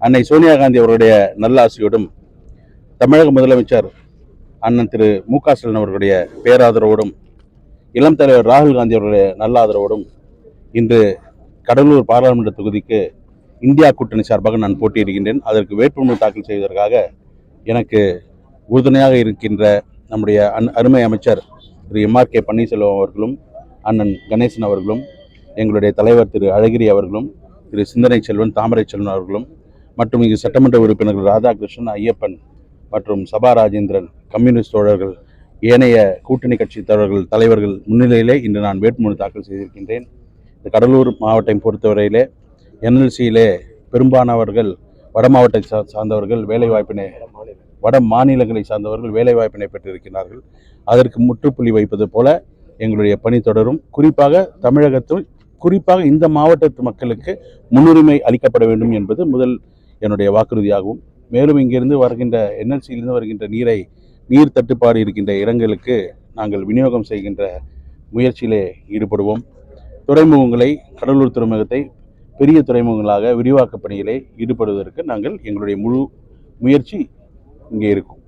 அன்னை சோனியா காந்தி அவருடைய நல்லாசியோடும் தமிழக முதலமைச்சர் அண்ணன் திரு மு க ஸ்டாலின் அவர்களுடைய பேராதரவோடும் இளம் தலைவர் ராகுல் காந்தி அவருடைய நல்ல ஆதரவோடும் இன்று கடலூர் பாராளுமன்ற தொகுதிக்கு இந்தியா கூட்டணி சார்பாக நான் போட்டியிடுகின்றேன். அதற்கு வேட்புமனு தாக்கல் செய்வதற்காக எனக்கு உறுதுணையாக இருக்கின்ற நம்முடைய அன் அருமை அமைச்சர் Thiru M R K Panneerselvam அவர்களும் அண்ணன் கணேசன் அவர்களும் எங்களுடைய தலைவர் திரு அழகிரி அவர்களும் திரு சிந்தனை செல்வன் தாமரை செல்வன் அவர்களும் மற்றும் இங்கு சட்டமன்ற உறுப்பினர்கள் ராதாகிருஷ்ணன் ஐயப்பன் மற்றும் சபா ராஜேந்திரன் கம்யூனிஸ்ட் தோழர்கள் ஏனைய கூட்டணி கட்சி தோழர்கள் தலைவர்கள் முன்னிலையிலே இன்று நான் வேட்புமனு தாக்கல் செய்திருக்கின்றேன். இந்த கடலூர் மாவட்டம் பொறுத்தவரையிலே என்எல்சியிலே பெரும்பாலானவர்கள் வட மாவட்டத்தை சார்ந்தவர்கள் வேலைவாய்ப்பினை வட மாநிலங்களை சார்ந்தவர்கள் வேலைவாய்ப்பினை பெற்றிருக்கிறார்கள். அதற்கு முற்றுப்புள்ளி வைப்பது போல எங்களுடைய பணி தொடரும். குறிப்பாக தமிழகத்தில் குறிப்பாக இந்த மாவட்டத்து மக்களுக்கு முன்னுரிமை அளிக்கப்பட வேண்டும் என்பது முதல் என்னுடைய வாக்குறுதியாகும். மேலும் இங்கிருந்து வருகின்ற என்எல்சியிலிருந்து வருகின்ற நீரை நீர் தட்டுப்பாடு இருக்கின்ற இடங்களுக்கு நாங்கள் விநியோகம் செய்கின்ற முயற்சியிலே ஈடுபடுவோம். துறைமுகங்களை கடலூர் துறைமுகத்தை பெரிய துறைமுகங்களாக விரிவாக்க பணியிலே ஈடுபடுவதற்கு நாங்கள் எங்களுடைய முழு முயற்சி இங்கே இருக்கும்.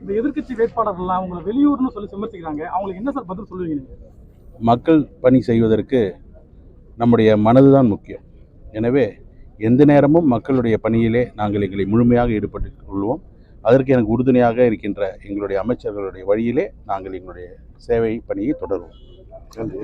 இந்த எதிர்க்கட்சி வேட்பாளர்கள்லாம் அவங்களை வெளியூர்னு சொல்லி விமர்சிக்கிறாங்க. அவங்களுக்கு என்ன சார் பதில் சொல்லுவீங்க மக்கள் பணி செய்வதற்கு நம்முடைய மனதுதான் முக்கியம். எனவே எந்த நேரமும் மக்களுடைய பணியிலே நாங்கள் எங்களை முழுமையாக ஈடுபட்டு கொள்வோம். அதற்கு எனக்கு உறுதுணையாக இருக்கின்ற எங்களுடைய அமைச்சர்களுடைய வழியிலே நாங்கள் எங்களுடைய சேவை பணியை தொடருவோம். நன்றி.